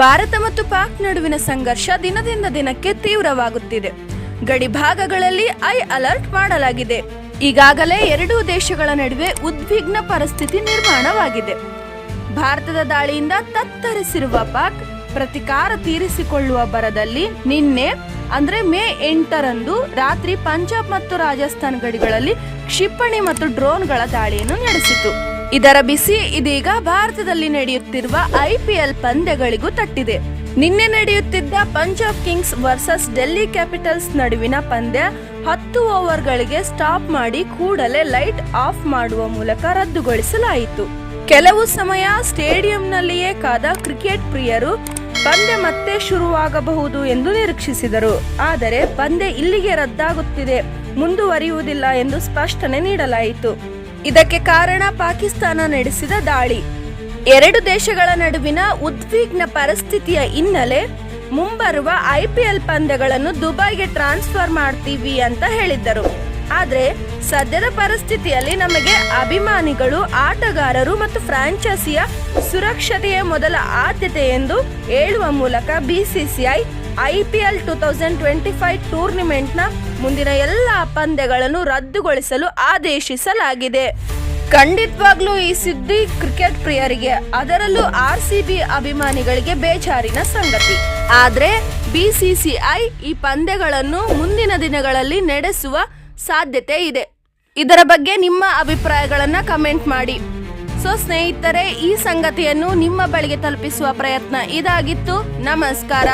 ಭಾರತ ಮತ್ತು ಪಾಕ್ ನಡುವಿನ ಸಂಘರ್ಷ ದಿನದಿಂದ ದಿನಕ್ಕೆ ತೀವ್ರವಾಗುತ್ತಿದೆ. ಗಡಿ ಭಾಗಗಳಲ್ಲಿ ಐ ಅಲರ್ಟ್ ಮಾಡಲಾಗಿದೆ. ಈಗಾಗಲೇ ಎರಡೂ ದೇಶಗಳ ನಡುವೆ ಉದ್ವಿಗ್ನ ಪರಿಸ್ಥಿತಿ ನಿರ್ಮಾಣವಾಗಿದೆ. ಭಾರತದ ದಾಳಿಯಿಂದ ತತ್ತರಿಸಿರುವ ಪಾಕ್ ಪ್ರತಿಕಾರ ತೀರಿಸಿಕೊಳ್ಳುವ ಬರದಲ್ಲಿ ನಿನ್ನೆ, ಅಂದ್ರೆ ಮೇ ಎಂಟರಂದು ರಾತ್ರಿ ಪಂಜಾಬ್ ಮತ್ತು ರಾಜಸ್ಥಾನ್ ಗಡಿಗಳಲ್ಲಿ ಕ್ಷಿಪಣಿ ಮತ್ತು ಡ್ರೋನ್ಗಳ ದಾಳಿಯನ್ನು ನಡೆಸಿತು. ಇದರ ಬಿಸಿ ಇದೀಗ ಭಾರತದಲ್ಲಿ ನಡೆಯುತ್ತಿರುವ ಐಪಿಎಲ್ ಪಂದ್ಯಗಳಿಗೂ ತಟ್ಟಿದೆ. ನಿನ್ನೆ ನಡೆಯುತ್ತಿದ್ದ Punjab kings versus Delhi capitals ನಡುವಿನ ಪಂದ್ಯ ಹತ್ತು ಓವರ್ಗಳಿಗೆ ಸ್ಟಾಪ್ ಮಾಡಿ ಕೂಡಲೇ ಲೈಟ್ ಆಫ್ ಮಾಡುವ ಮೂಲಕ ರದ್ದುಗೊಳಿಸಲಾಯಿತು. ಕೆಲವು ಸಮಯ ಸ್ಟೇಡಿಯಂನಲ್ಲಿಯೇ ಕಾದ ಕ್ರಿಕೆಟ್ ಪ್ರಿಯರು, ಪಂದ್ಯ ಮತ್ತೆ ಶುರುವಾಗಬಹುದು ಎಂದು ನಿರೀಕ್ಷಿಸಿದರು. ಆದರೆ ಪಂದ್ಯ ಇಲ್ಲಿಗೆ ರದ್ದಾಗುತ್ತಿದೆ, ಮುಂದುವರಿಯುವುದಿಲ್ಲ ಎಂದು ಸ್ಪಷ್ಟನೆ ನೀಡಲಾಯಿತು. ಇದಕ್ಕೆ ಕಾರಣ ಪಾಕಿಸ್ತಾನ ನಡೆಸಿದ ದಾಳಿ. ಎರಡು ದೇಶಗಳ ನಡುವಿನ ಉದ್ವಿಗ್ನ ಪರಿಸ್ಥಿತಿಯ ಹಿನ್ನೆಲೆ ಮುಂಬರುವ ಐಪಿಎಲ್ ಪಂದ್ಯಗಳನ್ನು ದುಬೈಗೆ ಟ್ರಾನ್ಸ್ಫರ್ ಮಾಡ್ತೀವಿ ಅಂತ ಹೇಳಿದ್ದರು. ಆದ್ರೆ ಸದ್ಯದ ಪರಿಸ್ಥಿತಿಯಲ್ಲಿ ನಮಗೆ ಅಭಿಮಾನಿಗಳು, ಆಟಗಾರರು ಮತ್ತು ಫ್ರಾಂಚೈಸಿಯ ಸುರಕ್ಷತೆಯೇ ಮೊದಲ ಆದ್ಯತೆ ಎಂದು ಹೇಳುವ ಮೂಲಕ BCCI IPL two thousand twenty five ಟೂರ್ನಿಮೆಂಟ್ನ ಮುಂದಿನ ಎಲ್ಲ ಪಂದ್ಯಗಳನ್ನು ರದ್ದುಗೊಳಿಸಲು ಆದೇಶಿಸಲಾಗಿದೆ. ಖಂಡಿತವಾಗ್ಲೂ ಈ ಸುದ್ದಿ ಕ್ರಿಕೆಟ್ ಪ್ರಿಯರಿಗೆ, ಅದರಲ್ಲೂ ಆರ್ ಸಿ ಬಿ ಅಭಿಮಾನಿಗಳಿಗೆ ಬೇಜಾರಿನ ಸಂಗತಿ. ಆದರೆ ಬಿಸಿಸಿಐ ಈ ಪಂದ್ಯಗಳನ್ನು ಮುಂದಿನ ದಿನಗಳಲ್ಲಿ ನಡೆಸುವ ಸಾಧ್ಯತೆ ಇದೆ. ಇದರ ಬಗ್ಗೆ ನಿಮ್ಮ ಅಭಿಪ್ರಾಯಗಳನ್ನು ಕಮೆಂಟ್ ಮಾಡಿ. ಸೊ ಸ್ನೇಹಿತರೆ, ಈ ಸಂಗತಿಯನ್ನು ನಿಮ್ಮ ಬಳಿಗೆ ತಲುಪಿಸುವ ಪ್ರಯತ್ನ ಇದಾಗಿತ್ತು. ನಮಸ್ಕಾರ.